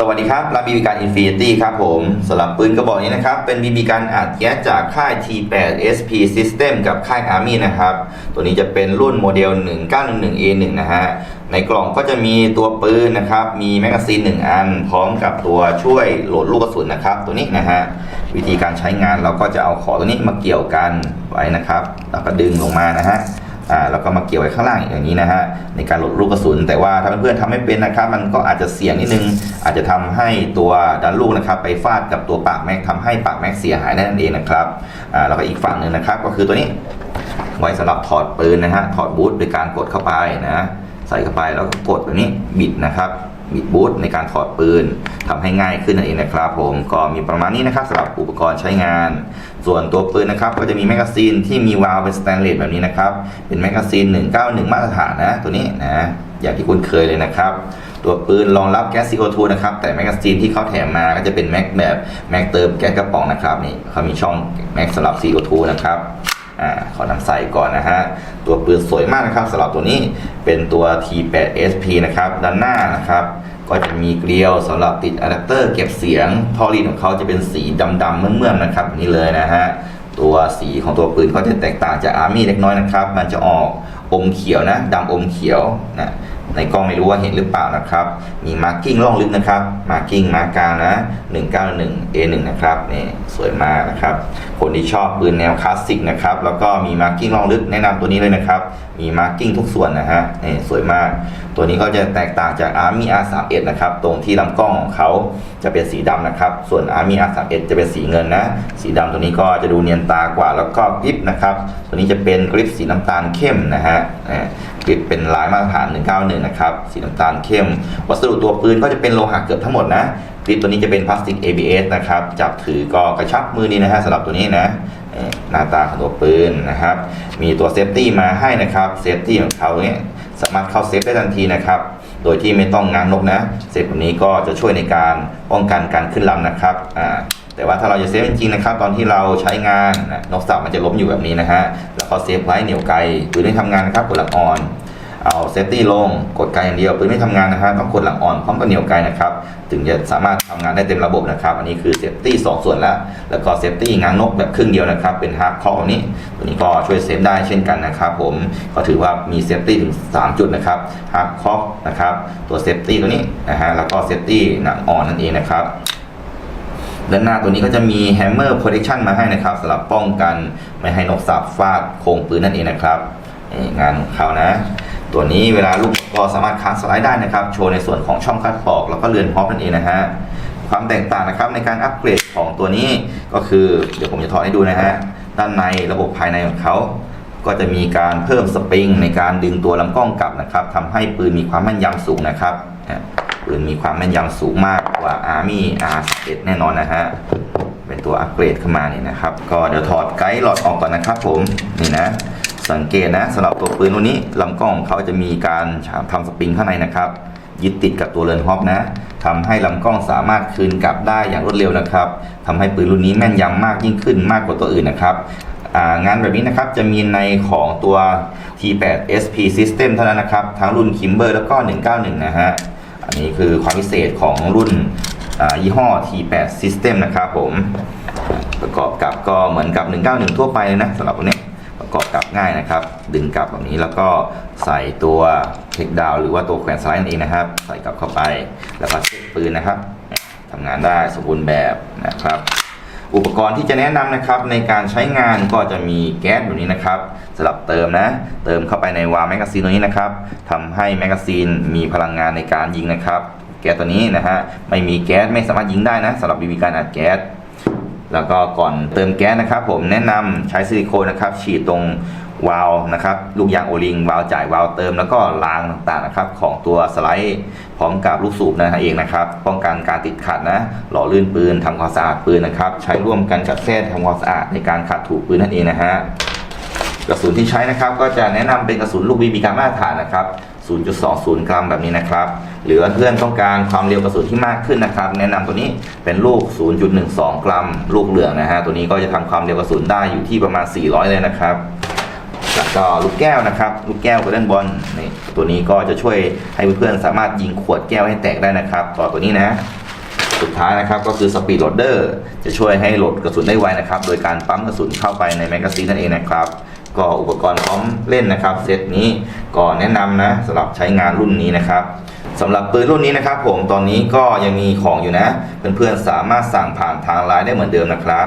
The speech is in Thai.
สวัสดีครับรับบีบีการ Infinity ครับผมสำหรับปืนกระบอกนี้นะครับ เป็นบีบีการอัดแก๊สจากค่าย T8 SP System กับค่าย Army นะครับ ตัวนี้จะเป็นรุ่นโมเดล 1911A1 นะฮะ ในกล่องก็จะมีตัวปืนนะครับ มีแมกกาซีน 1 อัน พร้อมกับตัวช่วยโหลดลูกกระสุนนะครับ ตัวนี้นะฮะ วิธีการใช้งานเราก็จะเอาขอตัวนี้มาเกี่ยวกันไว้นะครับ แล้วก็ดึงลงมานะฮะ อ่าแล้วก็มาเกี่ยวไว้ข้างล่างอย่างนี้นะฮะในการโหลดลูกกระสุน แต่ว่าถ้าเพื่อนๆทำไม่เป็นนะครับมันก็อาจจะเสี่ยงนิดนึง อาจจะทำให้ตัวดันลูกนะครับไปฟาดกับตัวปากแม็กทำให้ปากแม็กเสียหายได้นั่นเองนะครับอ่าแล้วก็อีกฝั่งหนึ่งนะครับ ก็คือตัวนี้ไว้สำหรับถอดปืนนะฮะถอดบูทโดยการกดเข้าไปนะใส่เข้าไปแล้วก็กดแบบนี้บิดนะครับ บิดบูทในการถอดปืนทำให้ง่ายขึ้นนั่นเองนะครับผมก็มีประมาณนี้นะครับสำหรับอุปกรณ์ใช้งาน ส่วนตัวปืนนะครับก็จะมีแมกกาซีนที่มีวาล์วเป็นสแตนเลสแบบนี้นะครับเป็นแมกกาซีน 191 มาตรฐานนะตัวนี้นะอย่างที่คุณเคยเลยนะครับ ตัวปืนรองรับแก๊ส CO2 นะครับ แต่แมกกาซีนที่เขาแถมมาก็จะเป็นแม็กแบบแม็กเติมแก๊สกระป๋องนะครับนี่เขามีช่องแม็กสำหรับ CO2 นะครับ อ่าขอนำใส่ก่อนนะฮะ ตัวปืนสวยมากนะครับสำหรับตัวนี้เป็นตัว T8 SP นะครับ ด้านหน้านะครับ ก็จะมีเกลียวสำหรับติดอะแดปเตอร์เก็บเสียงท่อรีดของเขาจะเป็นสีดำๆเมื่อมๆนะครับนี่เลยนะฮะตัวสีของตัวปืนก็จะแตกต่างจากอาร์มี่เล็กน้อยนะครับ มันจะออกอมเขียวนะดำอมเขียวนะ ในกล้องไม่รู้ว่าเห็นหรือเปล่านะครับ มีมาร์กิ้งล่องลึกนะครับ มาร์กิ้งมาร์กานะ 191 A1 นะครับนี่สวยมากนะครับ คนที่ชอบปืนแนวคลาสสิกนะครับ แล้วก็มีมาร์กิ้งล่องลึกแนะนำตัวนี้เลยนะครับ มีมาร์กิ้งทุกส่วนนะฮะนี่สวยมาก ตัวนี้ก็จะแตกต่างจาก Army R31 นะครับ ตรงที่ลำกล้องของเขาจะเป็นสีดำนะครับ ส่วน Army R31 จะเป็นสีเงินนะ สีดำตัวนี้ก็จะดูเนียนตากว่า แล้วก็กริปนะครับ ตัวนี้จะเป็นกริปสีน้ำตาลเข้มนะฮะ กริปเป็นลายมาตรฐาน 191 นะครับ สีน้ำตาลเข้ม วัสดุตัวปืนก็จะเป็นโลหะเกือบทั้งหมดนะกริปตัวนี้จะเป็นพลาสติก ABS นะครับ จับถือก็กระชับมือดีนะฮะสำหรับตัวนี้นะหน้าตาของตัวปืนนะครับ มีตัวเซฟตี้มาให้นะครับเซฟตี้ของเขาเนี่ยสามารถเข้าเซฟได้ทันทีนะครับ โดยที่ไม่ต้องง้างนกนะ เซฟแบบนี้ก็จะช่วยในการป้องกันการขึ้นลำนะครับอ่า แต่ว่าถ้าเราจะเซฟจริงๆนะครับตอนที่เราใช้งานนกสับมันจะล้มอยู่แบบนี้นะฮะแล้วก็เซฟไว้เหนียวไกลปืนไม่ทำงานนะครับกดหลังอ่อนเอาเซฟตี้ลงกดไกลอย่างเดียวปืนไม่ทำงานนะครับต้องกดหลังอ่อนพร้อมกับเหนียวไกลนะครับถึงจะสามารถทำงานได้เต็มระบบนะครับ อันนี้คือเซฟตี้สองส่วนแล้วแล้วก็เซฟตี้งางนกแบบครึ่งเดียวนะครับ เป็นฮาร์ดคอร์นี้ ตัวนี้ก็ช่วยเซฟได้เช่นกันนะครับ ผมก็ถือว่ามีเซฟตี้ถึง 3 จุดนะครับฮาร์ดคอร์นะครับตัวเซฟตี้ตัวนี้นะฮะแล้วก็เซฟตี้หนังอ่อนนั่นเองนะครับ ด้านหน้าตัวนี้ก็จะมี Hammer Protection มาให้นะครับสำหรับป้องกันไม่ให้นกสับฟาดโครงปืนนั่นเองนะครับงานของเขานะ ตัวนี้เวลาลูกก็สามารถค้างสไลด์ได้นะครับ โชว์ในส่วนของช่องคัดปอก แล้วก็เรือนฮอปนั่นเองนะฮะความแตกต่างนะครับในการอัปเกรดของตัวนี้ก็คือเดี๋ยวผมจะถอดให้ดูนะฮะด้านในระบบภายในของเขาก็จะมีการเพิ่มสปริงในการดึงตัวลำกล้องกลับนะครับทำให้ปืนมีความแม่นยำสูงนะครับ ปืนมีความแม่นยำสูงมากกว่า Army R11 แน่นอนนะฮะ เป็นตัวอัปเกรดขึ้นมานี่นะครับ ก็เดี๋ยวถอดไกด์หลอดออกก่อนนะครับผม นี่นะ สังเกตนะสำหรับตัวปืนรุ่นนี้ลำกล้องเขาจะมีการทำสปริงข้างในนะครับ ยึดติดกับตัวเรือนฮอปนะทำให้ลำกล้องสามารถคืนกลับได้อย่างรวดเร็วนะครับทำให้ปืนรุ่นนี้แม่นยำมากยิ่งขึ้นมากกว่าตัวอื่นนะครับอ่างานแบบนี้นะครับจะมีในของตัว T8 SP System เท่านั้นนะครับ ทั้งรุ่น Kimber แล้วก็ 191 นะฮะ อันนี้คือความพิเศษของรุ่นยี่ห้อ T8 System นะครับผม ประกอบกับก็เหมือนกับ 191 ทั่วไปเลยนะสำหรับตัวนี้ประกอบกับง่ายนะครับ ดึงกลับแบบนี้แล้วก็ใส่ตัวเทคดาวหรือว่าตัวแขวนสไลด์นั่นเองนะครับ ใส่กลับเข้าไปแล้วก็เช็คปืนนะครับทำงานได้สมบูรณ์แบบนะครับ อุปกรณ์ที่จะแนะนำนะครับในการใช้งานก็จะมีแก๊สแบบนี้นะครับสำหรับเติมนะ เติมเข้าไปในวาล์วแมกกาซีนตัวนี้นะครับทำให้แมกกาซีนมีพลังงานในการยิงนะครับ แก๊สตัวนี้นะฮะไม่มีแก๊สไม่สามารถยิงได้นะสำหรับบีบีการอัดแก๊สแล้วก็ก่อนเติมแก๊สนะครับ ผมแนะนำใช้ซิลิโคนนะครับ ฉีดตรง วาล์วนะครับลูกยางโอลิงวาล์วจ่ายวาล์วเติมแล้วก็รางต่างๆนะครับ ของตัวสไลด์พร้อมกับลูกสูบนะฮะเองนะครับ ป้องกันการติดขัดนะ หล่อลื่นปืนทำความสะอาดปืนนะครับ ใช้ร่วมกันกับแส้ทำความสะอาดในการขัดถูปืนนั่นเองนะฮะกระสุนที่ใช้นะครับ ก็จะแนะนำเป็นกระสุนลูกบีบีการมาตรฐานนะครับ 0.20 กรัมแบบนี้นะครับ หรือเพื่อนต้องการความเร็วกระสุนที่มากขึ้นนะครับ แนะนำตัวนี้เป็นลูก 0.12 กรัม ลูกเหลืองนะฮะตัวนี้ก็จะทำความเร็วกระสุนได้อยู่ที่ประมาณ 400 เลยนะครับ แล้วก็ลูกแก้วนะครับ ลูกแก้วกระเด้นบอลนี่ตัวนี้ก็จะช่วยให้เพื่อนๆสามารถยิงขวดแก้วให้แตกได้นะครับ ต่อตัวนี้นะสุดท้ายนะครับก็คือสปีดโหลดเดอร์จะช่วยให้โหลดกระสุนได้ไวนะครับ โดยการปั๊มกระสุนเข้าไปในแมกกาซีนนั่นเองนะครับ ก็อุปกรณ์พร้อมเล่นนะครับเซตนี้ก็แนะนำนะสำหรับใช้งานรุ่นนี้นะครับสำหรับปืนรุ่นนี้นะครับ ผมตอนนี้ก็ยังมีของอยู่นะ เพื่อนๆสามารถสั่งผ่านทางไลน์ได้เหมือนเดิมนะครับ